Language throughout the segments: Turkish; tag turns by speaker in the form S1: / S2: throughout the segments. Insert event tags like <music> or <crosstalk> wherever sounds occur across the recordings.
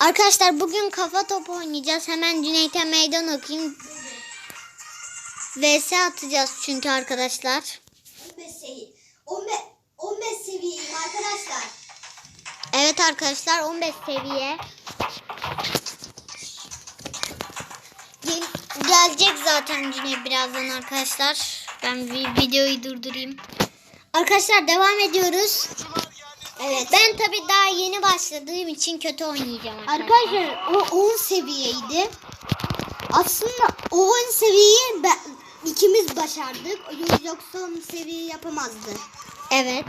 S1: Arkadaşlar bugün kafa topu oynayacağız. Hemen Cüneyt'e meydan okuyayım. VS atacağız çünkü arkadaşlar.
S2: 15 seviye. 15, 15 seviyeyim arkadaşlar.
S1: Evet arkadaşlar 15 seviye. Gel- gelecek zaten Cüneyt birazdan arkadaşlar. Ben bir videoyu durdurayım. Arkadaşlar devam ediyoruz.
S2: Evet.
S1: Ben tabii daha yeni başladığım için kötü oynayacağım arkadaşlar.
S2: Arkadaşlar o 10 seviyeydi. Aslında o 10 seviyeyi ben, ikimiz başardık. Yoksa 10 seviye yapamazdı.
S1: Evet.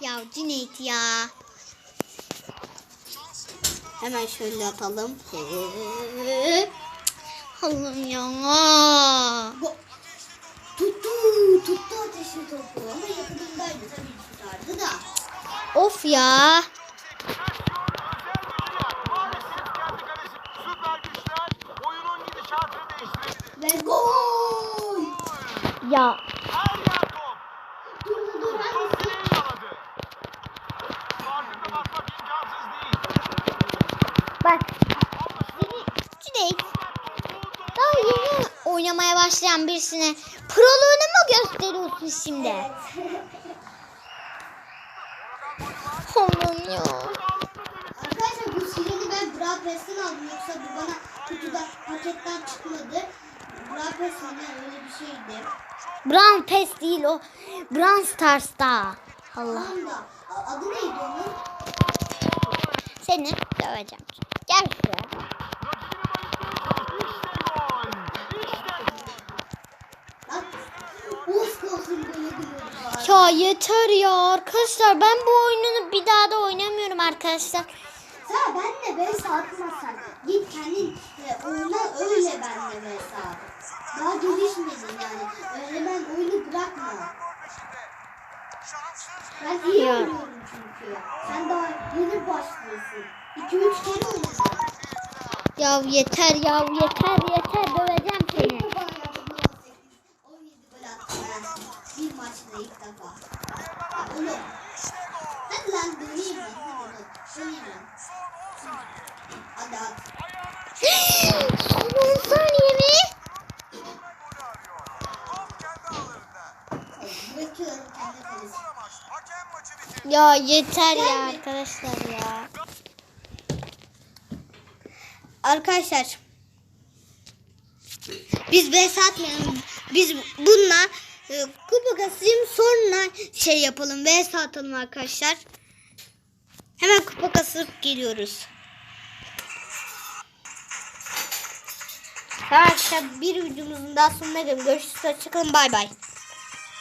S1: Ya Cüneyt ya.
S2: Hemen şöyle atalım.
S1: Allah'ım ya.
S2: Tuttu, tuttu ateşli topu ama yakınındaydı tabii da.
S1: Of ya. Ya.
S2: Dur dur dur
S1: bak. Cüneyt. Daha yeni oynamaya başlayan birisine proluğunu mu gösteriyorsun şimdi? Allah'ım <laughs> ya.
S2: Arkadaşlar bu sileni ben Brawl Pass'ten aldım yoksa bu bana kutuda paketten çıkmadı. Brawl Pass hani öyle bir şeydi.
S1: Brown Pass değil o. Brown Stars'ta. Allah.
S2: Adı neydi onun?
S1: Seni döveceğim. Gel şuraya. Ya yeter ya arkadaşlar ben bu oyunu arkadaşlar.
S2: Benle ben atmasan git kendin e, oyna öyle ben at. Daha gelişmedin yani. Öyle ben oyunu bırakma. Ben iyi
S1: Ya.
S2: oynuyorum çünkü. Sen daha yeni başlıyorsun. 2-3 kere oynadın.
S1: Ya yeter ya yeter yeter döveceğim seni.
S2: Bu bana yaptı, 17 gol attı ben. Bir maçta ilk defa. Ya oğlum. Hadi lan döneyim ben. Ben. Hadi hadi.
S1: Son 10 saniye mi?
S2: Bırakıyorum kendi kalesi.
S1: Ya yeter ya arkadaşlar ya.
S2: Arkadaşlar biz vs atmayalım. Biz bununla e, kupa kasayım sonra şey yapalım vs atalım arkadaşlar. Hemen kupa kasıp geliyoruz. Arkadaşlar bir videomuzun daha sonuna gelin. Görüşürüz. Hoşçakalın. Bay bay.